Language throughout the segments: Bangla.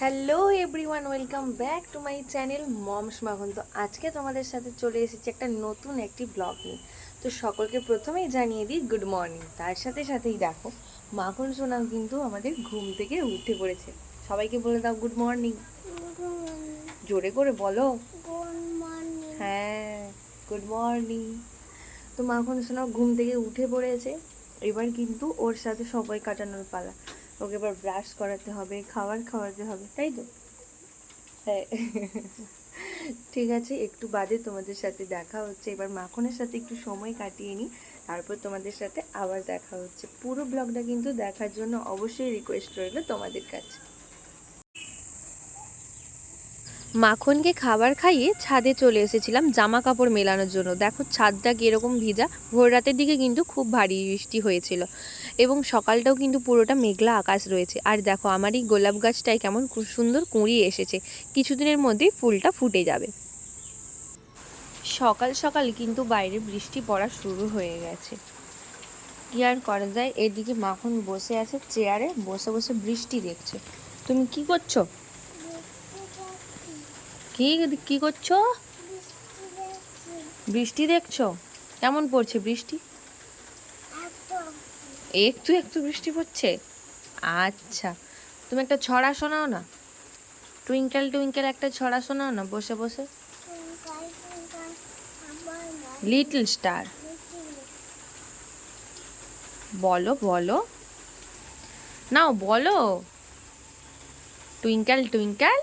Hello everyone, welcome back to my channel moms Makhan. তো আজকে তোমাদের সাথে চলে এসেছি একটা নতুন একটি ব্লগ নিয়ে। তো সকলকে প্রথমেই জানিয়ে দিই, গুড মর্নিং। তার সাথে সাথেই দেখো, মাখন সোনাও কিন্তু আমাদের ঘুম থেকে উঠে পড়েছে। সবাইকে বলে দাও গুড মর্নিং। জোরে করে বলো। হ্যাঁ গুড মর্নিং। তো মাখন সোনা ঘুম থেকে উঠে পড়েছে। এবার কিন্তু ওর সাথে সবাই কাটানোর পালা। ওকে এবার ব্রাশ করাতে হবে, খাবার খাওয়াতে হবে, তাই তো? হ্যাঁ। ঠিক আছে, একটু বাদে তোমাদের সাথে দেখা হচ্ছে। এবার মাখনের সাথে একটু সময় কাটিয়ে নিই, তারপর তোমাদের সাথে আবার দেখা হচ্ছে। পুরো ব্লগটা কিন্তু দেখার জন্য অবশ্যই রিকোয়েস্ট রইল তোমাদের কাছে। মাখনকে খাবার খাইয়ে ছাদে চলে এসেছিলাম জামা কাপড় মেলানোর জন্য। দেখো, ছাদটা কীরকম ভিজা। ভোর রাতের দিকে কিন্তু খুব ভারী বৃষ্টি হয়েছিল। এবং সকালটাও কিন্তু পুরোটা মেঘলা আকাশ রয়েছে। আর দেখো আমার এই গোলাপ গাছটায় কেমন খুব সুন্দর কুঁড়ি এসেছে। কিছুদিনের মধ্যেই ফুলটা ফুটে যাবে। সকাল সকাল কিন্তু বাইরে বৃষ্টি পড়া শুরু হয়ে গেছে। কি আর করা যায়? এদিকে মাখন বসে আছে চেয়ারে বসে বসে বৃষ্টি দেখছে। তুমি কি করছ? কি কি করছ? বৃষ্টি দেখছ? কেমন পড়ছে বৃষ্টি? একটু একটু বৃষ্টি পড়ছে? আচ্ছা। তুমি একটা ছড়া শোনাও না। টুইঙ্কেল টুইঙ্কেল একটা ছড়া শোনাও না বসে বসে। Little star. বলো বলো। নাও, বলো। Twinkle twinkle.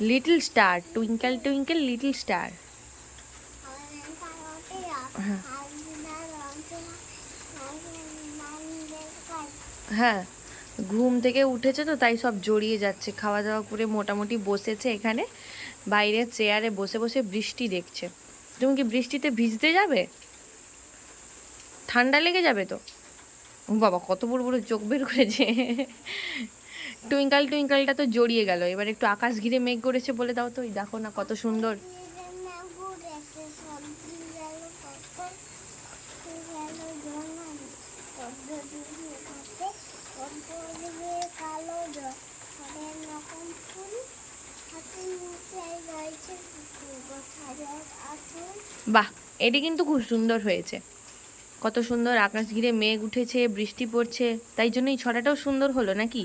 Little star, twinkle twinkle, little star. হ্যাঁ। ঘুম থেকে উঠেছে তো, তাই সব জড়িয়ে যাচ্ছে। খাওয়া দাওয়া করে মোটামুটি বসেছে এখানে। বাইরে চেয়ারে বসে বসে বৃষ্টি দেখছে। তুমি কি বৃষ্টিতে ভিজতে যাবে? ঠান্ডা লেগে যাবে তো? বাবা, কত বড় বড় চোখ বের করেছে। টুইঙ্কাল, টুইঙ্কালটা তো জড়িয়ে গেল। এবার একটু আকাশ ঘিরে মেঘ করেছে বলে দাও তো দেখো না কত সুন্দর। বাহ, এটি কিন্তু খুব সুন্দর হয়েছে। কত সুন্দর আকাশ ঘিরে মেঘ উঠেছে, বৃষ্টি পড়ছে, তাই জন্য এই ছড়াটাও সুন্দর হলো নাকি?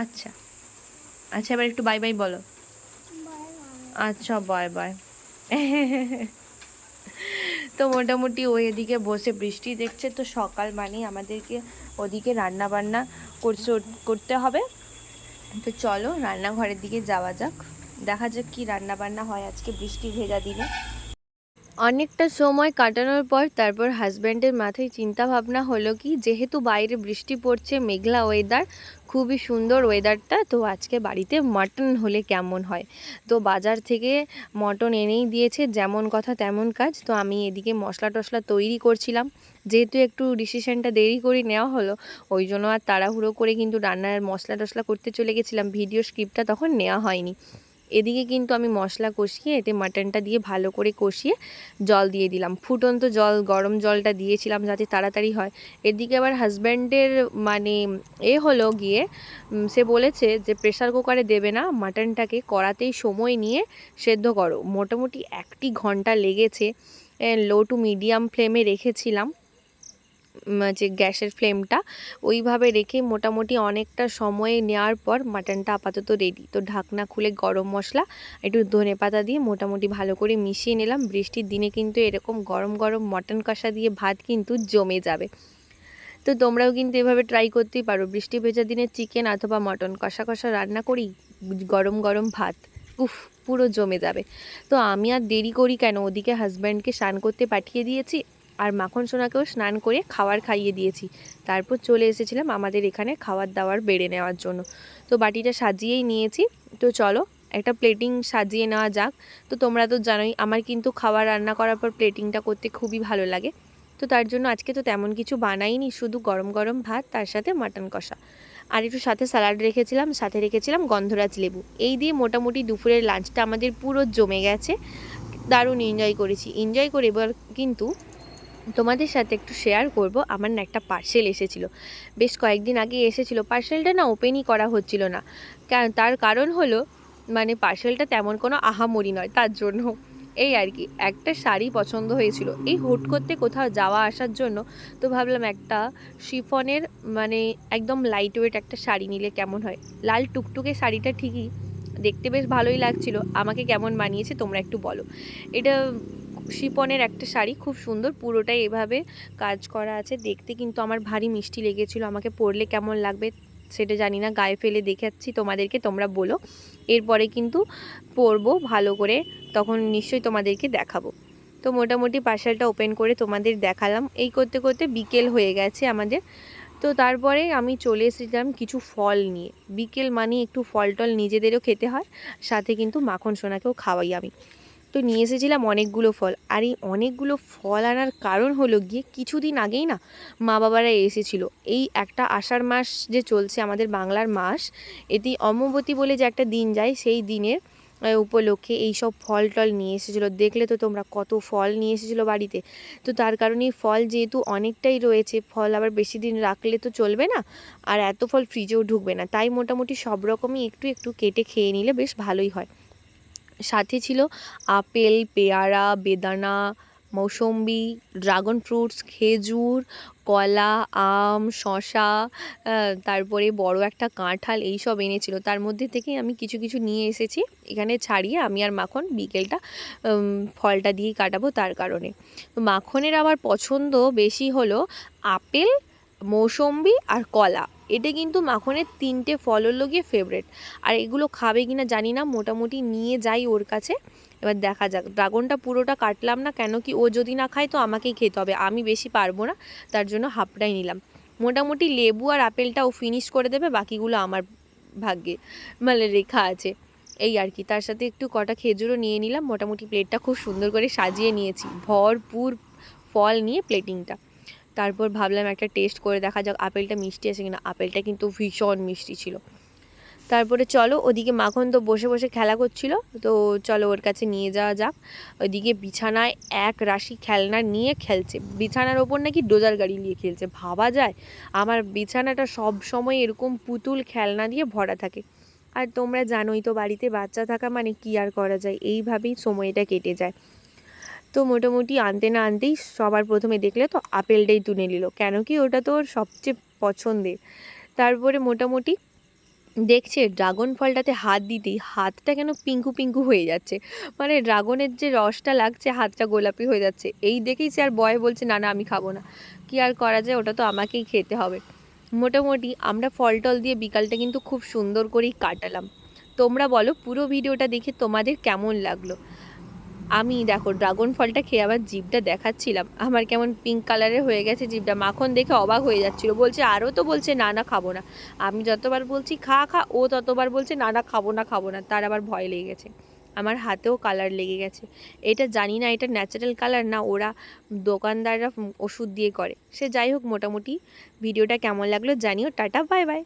আচ্ছা। আচ্ছা এবার একটু বাই বাই বলো। আচ্ছা বাই বাই। তো মোটামুটি ওই এদিকে বসে বৃষ্টি দেখছে, তো সকাল মানেই আমাদেরকে ওদিকে রান্না বান্না করতে হবে। তো চলো, রান্নাঘরের দিকে যাওয়া যাক। দেখা যাক কি রান্না বান্না হয় আজকে বৃষ্টি ভেজা দিনে। অনেকটা সময় কাটানোর পর তারপর হাজব্যান্ডের মাথায় চিন্তা ভাবনা হলো কি, যেহেতু বাইরে বৃষ্টি পড়ছে, মেঘলা ওয়েদার খুবই সুন্দর ওয়েদারটা তো আজকে বাড়িতে মাটন হলে কেমন হয়? তো বাজার থেকে মটন এনেই দিয়েছে, যেমন কথা তেমন কাজ, তো আমি এদিকে মশলা টশলা তৈরি করছিলাম। যেহেতু একটু ডিসিশানটা দেরি করে নেওয়া হলো, ওই জন্য আর তাড়াহুড়ো করে কিন্তু রান্নার মশলা টশলা করতে চলে গেছিলাম ভিডিও স্ক্রিপ্টটা তখন নেওয়া হয়নি। এদিকে কিন্তু আমি মশলা কষিয়ে এতে মাটনটা দিয়ে ভালো করে কষিয়ে জল দিয়ে দিলাম। ফুটন্ত জল, গরম জলটা দিয়েছিলাম যাতে তাড়াতাড়ি হয়। এদিকে আবার হাজব্যান্ডের মানে এ হলো গিয়ে সে বলেছে যে প্রেশার কুকারে দেবে না, মাটনটাকে কড়াতেই সময় নিয়ে সেদ্ধ করো। মোটামুটি একটি ঘণ্টা লেগেছে লো টু মিডিয়াম ফ্লেমে রেখেছিলাম। যে গ্যাসের ফ্লেমটা, ওইভাবে রেখে মোটামুটি অনেকটা সময় নেওয়ার পর মাটনটা আপাতত রেডি তো ঢাকনা খুলে গরম মশলা, একটু ধনে পাতা দিয়ে মোটামুটি ভালো করে মিশিয়ে নিলাম। বৃষ্টির দিনে কিন্তু এরকম গরম গরম মটন কষা দিয়ে ভাত কিন্তু জমে যাবে। তো তোমরাও কিন্তু এভাবে ট্রাই করতেই পারো। বৃষ্টি ভেজা দিনে চিকেন অথবা মটন কষা কষা রান্না করি, গরম গরম ভাত, উফ, পুরো জমে যাবে। তো আমি আর দেরি করি কেন? ওদিকে হাজব্যান্ডকে স্নান করতে পাঠিয়ে দিয়েছি। আর মাখন সোনাকেও স্নান করে খাবার খাইয়ে দিয়েছি। তারপর চলে এসেছিলাম আমাদের এখানে খাবার দাবার বেড়ে নেওয়ার জন্য। তো বাটিটা সাজিয়েই নিয়েছি। তো চলো, একটা প্লেটিং সাজিয়ে নেওয়া যাক। তো তোমরা তো জানোই, আমার কিন্তু খাবার রান্না করার পর প্লেটিংটা করতে খুবই ভালো লাগে। তো তার জন্য আজকে তো তেমন কিছু বানাইনি, শুধু গরম গরম ভাত, তার সাথে মাটন কষা। আর একটু সাথে স্যালাড রেখেছিলাম, সাথে রেখেছিলাম গন্ধরাজ লেবু। এই দিয়ে মোটামুটি দুপুরের লাঞ্চটা আমাদের পুরো জমে গেছে। দারুণ এনজয় করেছি। এনজয় করে এবার কিন্তু তোমাদের সাথে একটু শেয়ার করব। আমার না একটা পার্সেল এসেছিল। বেশ কয়েকদিন আগে এসেছিল। পার্সেলটা না ওপেনই করা হচ্ছিল না। তার কারণ হলো মানে পার্সেলটা তেমন কোনো আহামরি নয়, তার জন্য। এই আর কি, একটা শাড়ি পছন্দ হয়েছিল। এই হুট করতে কোথাও যাওয়া আসার জন্য তো ভাবলাম একটা শিফনের মানে একদম লাইট ওয়েট একটা শাড়ি নিলে কেমন হয়? লাল টুকটুকে শাড়িটা ঠিকই দেখতে বেশ ভালোই লাগছিল। আমাকে কেমন মানিয়েছে তোমরা একটু বলো। এটা শিপনের একটা শাড়ি, খুব সুন্দর, পুরোটাই এভাবে কাজ করা আছে। দেখতে কিন্তু আমার ভারী মিষ্টি লেগেছিল, আমাকে পরলে কেমন লাগবে সেটা জানি না, গায়ে ফেলে দেখাচ্ছি তোমাদেরকে, তোমরা বলো। এরপরে কিন্তু পরবো ভালো করে, তখন নিশ্চয়ই তোমাদেরকে দেখাবো। তো মোটামুটি পার্সেলটা ওপেন করে তোমাদের দেখালাম। এই করতে করতে বিকেল হয়ে গেছে আমাদের। তো তারপরে আমি চলে এসেছিলাম কিছু ফল নিয়ে। বিকেল মানে একটু ফল টল নিজেদেরও খেতে হয়, সাথে কিন্তু মাখন সোনাকেও খাওয়াই আমি। তো নিয়ে এসেছিলাম অনেকগুলো ফল। আর এই অনেকগুলো ফল আনার কারণ হলো গিয়ে কিছুদিন আগেই না মা বাবারা এসেছিল। এই একটা আষাঢ় মাস যে চলছে আমাদের বাংলার মাস, এটি অম্ববতী বলে যে একটা দিন যায়, সেই দিনের উপলক্ষে এই সব ফল টল নিয়ে এসেছিল। দেখলে তো তোমরা কত ফল নিয়ে এসেছিল বাড়িতে। তো তার কারণে ফল যেহেতু অনেকটাই রয়েছে, ফল আবার বেশি দিন রাখলে তো চলবে না, আর এত ফল ফ্রিজেও ঢুকবে না। তাই মোটামুটি সব রকমই একটু একটু কেটে খেয়ে নিলে বেশ ভালোই হয়। সাথে ছিল আপেল, পেয়ারা, বেদানা, মৌসম্বি, ড্রাগন ফ্রুটস, খেজুর, কলা, আম শশা তারপরে বড় একটা কাঁঠাল এই সব এনেছিল। তার মধ্যে থেকে আমি কিছু কিছু নিয়ে এসেছি। এখানে ছাড়িয়ে আমি আর মাখন বিকেলটা ফলটা দিয়েই কাটাবো তার কারণে। মাখনের আবার পছন্দ বেশি হলো আপেল মৌসম্বি আর কলা। এটা কিন্তু মাখনের তিনটে ফল হলো গিয়ে ফেভারেট আর এগুলো খাবে কি না জানি না, মোটামুটি নিয়ে যাই ওর কাছে। এবার দেখা যাক, ড্রাগনটা পুরোটা কাটলাম না, কেন কি ও যদি না খায় তো আমাকেই খেতে হবে। আমি বেশি পারব না, তার জন্য হাফটাই নিলাম। মোটামুটি লেবু আর আপেলটা ও ফিনিশ করে দেবে, বাকিগুলো আমার ভাগ্যে মানে রেখা আছে। এই আর কি, তার সাথে একটু কটা খেজুরও নিয়ে নিলাম। মোটামুটি প্লেটটা খুব সুন্দর করে সাজিয়ে নিয়েছি। ভরপুর ফল নিয়ে প্লেটিংটা তারপর ভাবলাম একটা টেস্ট করে দেখা যাক আপেলটা মিষ্টি আছে কিনা। আপেলটা কিন্তু ভীষণ মিষ্টি ছিল। তারপরে চলো ওদিকে মাখন তো বসে বসে খেলা করছিল, তো চলো ওর কাছে নিয়ে যাওয়া যাক। ওইদিকে বিছানায় এক রাশি খেলনা নিয়ে খেলছে। বিছানার ওপর নাকি ডোজার গাড়ি নিয়ে খেলছে। ভাবা যায়, আমার বিছানাটা সব সময় এরকম পুতুল খেলনা দিয়ে ভরা থাকে। আর তোমরা জানোই তো বাড়িতে বাচ্চা থাকা মানে কি আর করা যায়? এইভাবেই সময়টা কেটে যায়। তো মোটামুটি আনতে না আনতেই সবার প্রথমে দেখলে তো আপেলটাই তুলে নিল। কেন কি ওটা তো ওর সবচেয়ে পছন্দের। তারপরে মোটামুটি দেখছে ড্রাগন ফলটাতে হাত দিতেই হাতটা কেন পিঙ্কু পিঙ্কু হয়ে যাচ্ছে। মানে ড্রাগনের যে রসটা লাগছে হাতটা গোলাপি হয়ে যাচ্ছে। এই দেখেই সে আর বয় বলছে, না না, আমি খাব না। কি আর করা যায়, ওটা তো আমাকেই খেতে হবে। মোটামুটি আমরা ফল টল দিয়ে বিকালটা কিন্তু খুব সুন্দর করেই কাটালাম। তোমরা বলো পুরো ভিডিওটা দেখে তোমাদের কেমন লাগল? আমি দেখো ড্রাগন ফলটা খেয়ে আবার জিভটা দেখাচ্ছিলাম। আমার কেমন পিঙ্ক কালারের হয়ে গেছে জিভটা মাখন দেখে অবাক হয়ে যাচ্ছিল। বলছে, আরও তো বলছে, না না, খাব না। আমি যতবার বলছি, খা খা। ও ততবার বলছে, না না, খাব না খাব না। তার আবার ভয় লেগে গেছে। আমার হাতেও কালার লেগে গেছে। এটা জানি না, এটা ন্যাচারাল কালার না ওরা দোকানদাররা ওষুধ দিয়ে করে। সে যাই হোক, মোটামুটি ভিডিওটা কেমন লাগল জানিও। Tata, bye bye.